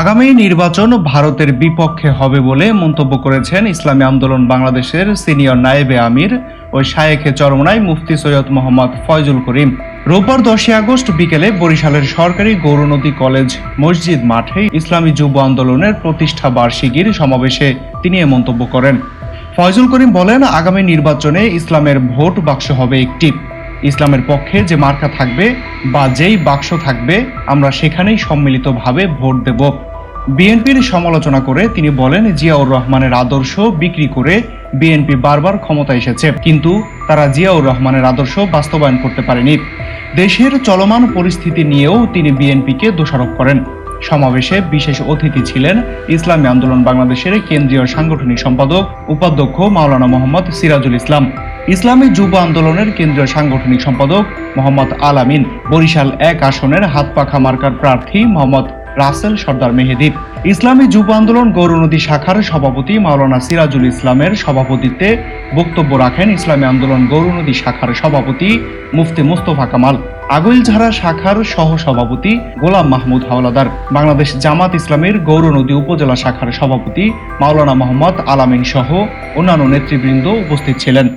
আগামী নির্বাচন ভারতের বিপক্ষে হবে বলে মন্তব্য করেছেন ইসলামী আন্দোলন বাংলাদেশের সিনিয়র নায়েবে আমির ও শায়েখে চরমনাই মুফতি সৈয়দ মোহাম্মদ ফয়জুল করিম। রোববার দশই আগস্ট বিকেলে বরিশালের সরকারি গৌরনদী কলেজ মসজিদ মাঠে ইসলামী যুব আন্দোলনের প্রতিষ্ঠা বার্ষিকীর সমাবেশে তিনি এ মন্তব্য করেন। ফয়জুল করিম বলেন, আগামী নির্বাচনে ইসলামের ভোট বাক্স হবে একটি। ইসলামের পক্ষে যে মার্কা থাকবে বা যেই বাক্স থাকবে, আমরা সেখানেই সম্মিলিতভাবে ভোট দেব। বিএনপির সমালোচনা করে তিনি বলেন, জিয়াউর রহমানের আদর্শ বিক্রি করে বিএনপি বারবার ক্ষমতা এসেছে। কিন্তু তারা জিয়াউর রহমানের আদর্শ বাস্তবায়ন করতে পারেনি। দেশের চলমান পরিস্থিতি নিয়েও তিনি বিএনপিকে দোষারোপ করেন। সমাবেশে বিশেষ অতিথি ছিলেন ইসলামী আন্দোলন বাংলাদেশের কেন্দ্রীয় সাংগঠনিক সম্পাদক, উপাধ্যক্ষ মাওলানা মোহাম্মদ সিরাজুল ইসলাম। ইসলামী যুব আন্দোলনের কেন্দ্রীয় সাংগঠনিক সম্পাদক মোহাম্মদ আলামিন, বরিশাল এক আসনের হাতপাখা মার্কার প্রার্থী মোহাম্মদ রাসেল সর্দার মেহেদি। ইসলামী যুব আন্দোলন গৌরনদী শাখার সভাপতি মাওলানা সিরাজুল ইসলামের সভাপতিত্বে বক্তব্য রাখেন ইসলামী আন্দোলন গৌরনদী শাখার সভাপতি মুফতি মুস্তফা কামাল। আগৈলঝাড়া শাখার সহ সভাপতি গোলাম মাহমুদ হাওলাদার। বাংলাদেশ জামাত ইসলামের গৌরনদী উপজেলা শাখার সভাপতি মাওলানা মোহাম্মদ আলামিন সহ অন্যান্য নেতৃবৃন্দ উপস্থিত ছিলেন।